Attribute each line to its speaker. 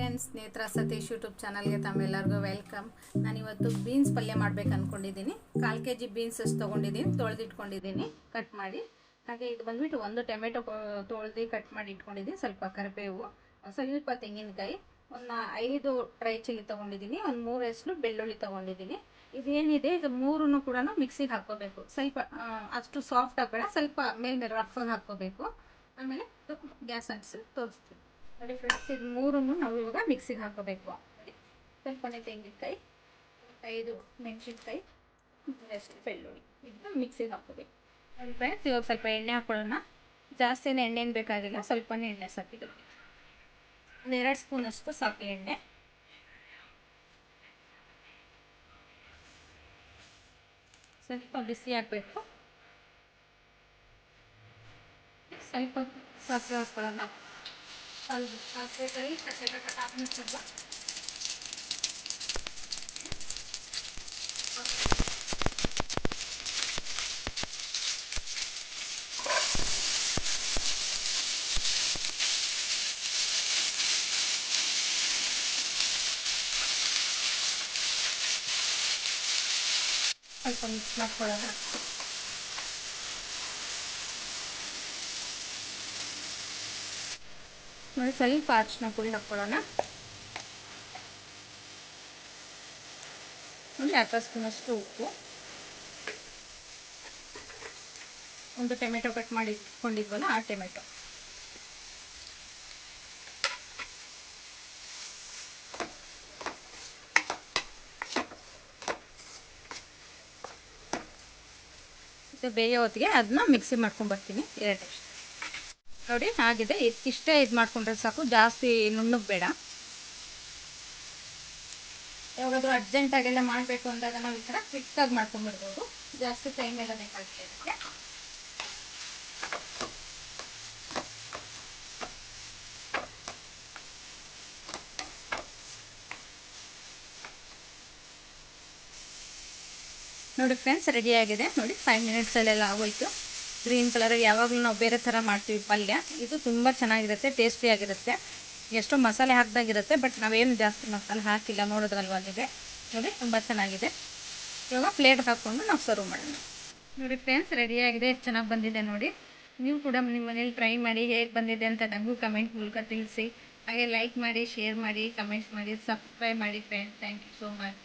Speaker 1: Friends ನೇತ್ರ Satish YouTube ಚಾನಲ್ಗೆ ತಮ್ಮೆಲ್ಲರಿಗೂ ವೆಲ್ಕಮ್. ನಾನಿವತ್ತು ಬೀನ್ಸ್ ಪಲ್ಯ ಮಾಡ್ಬೇಕು ಅಂದ್ಕೊಂಡಿದ್ದೀನಿ ಕಾಲು ಕೆ ಜಿ ಬೀನ್ಸ್ ಅಷ್ಟು ತೊಗೊಂಡಿದ್ದೀನಿ, ತೊಳೆದಿಟ್ಕೊಂಡಿದ್ದೀನಿ, ಕಟ್ ಮಾಡಿ. ಹಾಗೆ ಇದು ಬಂದ್ಬಿಟ್ಟು ಒಂದು ಟೊಮೆಟೊ ತೊಳೆದು ಕಟ್ ಮಾಡಿ ಇಟ್ಕೊಂಡಿದ್ದೀನಿ, ಸ್ವಲ್ಪ ಕರಿಬೇವು ಸ್ವಲ್ಪ ತೆಂಗಿನಕಾಯಿ, ಒಂದು ಐದು ಡ್ರೈ ಚಿಲ್ಲಿ ತೊಗೊಂಡಿದ್ದೀನಿ, ಒಂದು ಮೂರು ಹೆಸರು ಬೆಳ್ಳುಳ್ಳಿ ತೊಗೊಂಡಿದ್ದೀನಿ. ಇದೇನಿದೆ, ಇದು ಮೂರೂ ಕೂಡ ಮಿಕ್ಸಿಗೆ ಹಾಕ್ಕೋಬೇಕು. ಸ್ವಲ್ಪ ಅಷ್ಟು ಸಾಫ್ಟ್ ಆಗಬೇಡ ಸ್ವಲ್ಪ ಮೇಲೆ ರಫ್ ಹಾಕ್ಕೋಬೇಕು. ಆಮೇಲೆ ಗ್ಯಾಸ್ ಹಚ್ಚಿ ತೋರಿಸ್ತೀವಿ ನೋಡಿ ಫ್ರೆಂಡ್ಸ್ ಇದು ಮೂರನ್ನು ನಾವು ಇವಾಗ ಮಿಕ್ಸಿಗೆ ಹಾಕೋಬೇಕು. ಸ್ವಲ್ಪನೇ ತೆಂಗಿನಕಾಯಿ, ಐದು ಮೆಣಸಿನ್ಕಾಯಿ ಜಸ್ಟ್ ಬೆಳ್ಳುಳ್ಳಿ. ಇದನ್ನ ಮಿಕ್ಸಿಗೆ ಹಾಕೋಬೇಕು. ನೋಡಿ ಫ್ರೆಂಡ್ಸ್ ಇವಾಗ ಸ್ವಲ್ಪ ಎಣ್ಣೆ ಹಾಕೊಳ್ಳೋಣ. ಜಾಸ್ತಿ ಎಣ್ಣೆ ಏನು ಬೇಕಾಗಿಲ್ಲ, ಸ್ವಲ್ಪನೇ ಎಣ್ಣೆ ಸಾಕಿದ್ರು ಒಂದು ಎರಡು ಸ್ಪೂನ್ ಅಷ್ಟು ಸಾಕು ಎಣ್ಣೆ. ಸ್ವಲ್ಪ ಬಿಸಿ ಹಾಕಬೇಕು. ಸ್ವಲ್ಪ ಸಾಸಿವೆ ಹಾಕೊಳ್ಳೋಣ. ಅದು ಸಾಸಿವೆ ಕೈ ಸ್ವಲ್ಪ ಸ್ವಲ್ಪ ಮಿಕ್ಸ್ ಮಾಡ್ಕೊಳ್ಳೋಣ ನೋಡಿ, ಸ್ವಲ್ಪ ಅರ್ಶಿನ ಪುಡಿ ಹಾಕ್ಕೊಳ್ಳೋಣ. ಒಂದು ಅರ್ಧ ಸ್ಪೂನಷ್ಟು ಉಪ್ಪು. ಒಂದು ಟೊಮೆಟೊ ಕಟ್ ಮಾಡಿ ಇಟ್ಕೊಂಡಿದ್ವಲ್ಲ, ಆ ಟೊಮೆಟೊ. ಬೇಯೋ ಹೊತ್ತಿಗೆ ಅದನ್ನ ಮಿಕ್ಸಿ ಮಾಡ್ಕೊಂಡು ಬರ್ತೀನಿ, ಎರಡು ನಿಮಿಷ. ನೋಡಿ, ಆಗಿದೆ. ಇಷ್ಟೇ ಇದು ಮಾಡ್ಕೊಂಡ್ರೆ ಸಾಕು. ಜಾಸ್ತಿ ನುಣ್ಣಗೆ ಬೇಡ ಯಾವಾಗಾದ್ರೂ ಅರ್ಜೆಂಟಾಗೆಲ್ಲ ಮಾಡಬೇಕು ಅಂದಾಗ ನಾವು ಈ ಥರ ಕ್ವಿಕ್ಕಾಗಿ ಮಾಡ್ಕೊಂಡ್ಬಿಡ್ಬೋದು. ಜಾಸ್ತಿ ಟೈಮ್ ಎಲ್ಲ ಬೇಕಾಗುತ್ತೆ ನೋಡಿ ಫ್ರೆಂಡ್ಸ್ ರೆಡಿ ಆಗಿದೆ. ನೋಡಿ ಫೈವ್ ಮಿನಿಟ್ಸಲ್ಲೆಲ್ಲ ಆಗೋಯ್ತು. ಗ್ರೀನ್ ಕಲರ್ ಯಾವಾಗಲೂ ನಾವು ಬೇರೆ ಥರ ಮಾಡ್ತೀವಿ ಪಲ್ಯ. ಇದು ತುಂಬ ಚೆನ್ನಾಗಿರುತ್ತೆ ಟೇಸ್ಟಿಯಾಗಿರುತ್ತೆ ಎಷ್ಟೋ ಮಸಾಲೆ ಹಾಕ್ದಾಗಿರುತ್ತೆ, ಬಟ್ ನಾವೇನು ಜಾಸ್ತಿ ಮಸಾಲೆ ಹಾಕಿಲ್ಲ, ನೋಡೋದ್ರಲ್ವ ಅಲ್ಲಿಗೆ? ನೋಡಿ, ತುಂಬ ಚೆನ್ನಾಗಿದೆ. ಇವಾಗ ಪ್ಲೇಟ್ ಹಾಕ್ಕೊಂಡು ನಾವು ಸರ್ವ್ ಮಾಡೋಣ. ನೋಡಿ ಫ್ರೆಂಡ್ಸ್ ರೆಡಿಯಾಗಿದೆ ಎಷ್ಟು ಚೆನ್ನಾಗಿ ಬಂದಿದೆ ನೋಡಿ. ನೀವು ಕೂಡ ನಿಮ್ಮ ಮನೇಲಿ ಟ್ರೈ ಮಾಡಿ ಹೇಗೆ ಬಂದಿದೆ ಅಂತ ನನಗೂ ಕಮೆಂಟ್ ಮೂಲಕ ತಿಳಿಸಿ. ಹಾಗೆ ಲೈಕ್ ಮಾಡಿ ಶೇರ್ ಮಾಡಿ ಕಮೆಂಟ್ಸ್ ಮಾಡಿ ಸಬ್ಸ್ಕ್ರೈಬ್ ಮಾಡಿ friends thank you so much